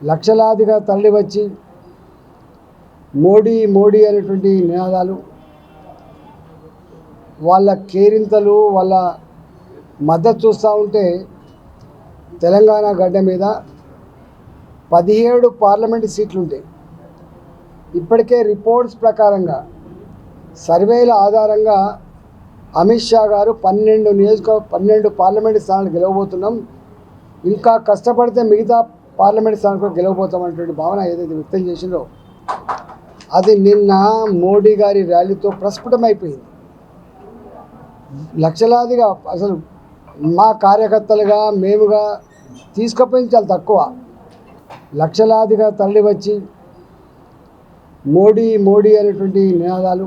లక్షలాదిగా తరలి వచ్చి మోడీ మోడీ అనేటువంటి నినాదాలు వాళ్ళ కేరింతలు వాళ్ళ మద్దతు చూస్తూ ఉంటే తెలంగాణ గడ్డ మీద పదిహేడు పార్లమెంటు సీట్లు ఉంటాయి ఇప్పటికే రిపోర్ట్స్ ప్రకారంగా సర్వేల ఆధారంగా అమిత్ షా గారు పన్నెండు నియోజక పన్నెండు పార్లమెంటు స్థానాలు గెలవబోతున్నాం. ఇంకా కష్టపడితే మిగతా పార్లమెంట్ స్థానం కూడా గెలవబోతామనేటువంటి భావన ఏదైతే వ్యక్తం చేసిందో అది నిన్న మోడీ గారి ర్యాలీతో ప్రస్ఫుటమైపోయింది. లక్షలాదిగా అసలు మా కార్యకర్తలుగా మేముగా తీసుకుపోయింది చాలా తక్కువ. లక్షలాదిగా తరలి వచ్చి మోడీ మోడీ అనేటువంటి నినాదాలు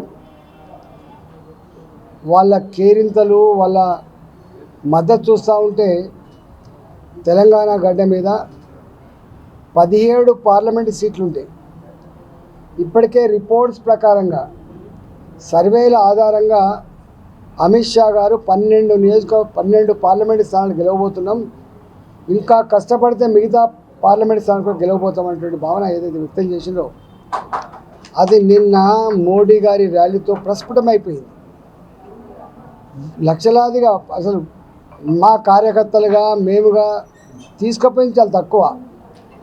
వాళ్ళ కేరింతలు వాళ్ళ మద్దతు చూస్తూ ఉంటే తెలంగాణ గడ్డ మీద పదిహేడు పార్లమెంటు సీట్లు ఉంటాయి ఇప్పటికే రిపోర్ట్స్ ప్రకారంగా సర్వేల ఆధారంగా అమిత్ షా గారు పన్నెండు నియోజక పన్నెండు పార్లమెంటు స్థానాలు గెలవబోతున్నాం. ఇంకా కష్టపడితే మిగతా పార్లమెంట్ స్థానం కూడా గెలవబోతామనేటువంటి భావన ఏదైతే వ్యక్తం చేసిందో అది నిన్న మోడీ గారి ర్యాలీతో ప్రస్ఫుటమైపోయింది. లక్షలాదిగా అసలు మా కార్యకర్తలుగా మేముగా తీసుకుపోయింది చాలా తక్కువ.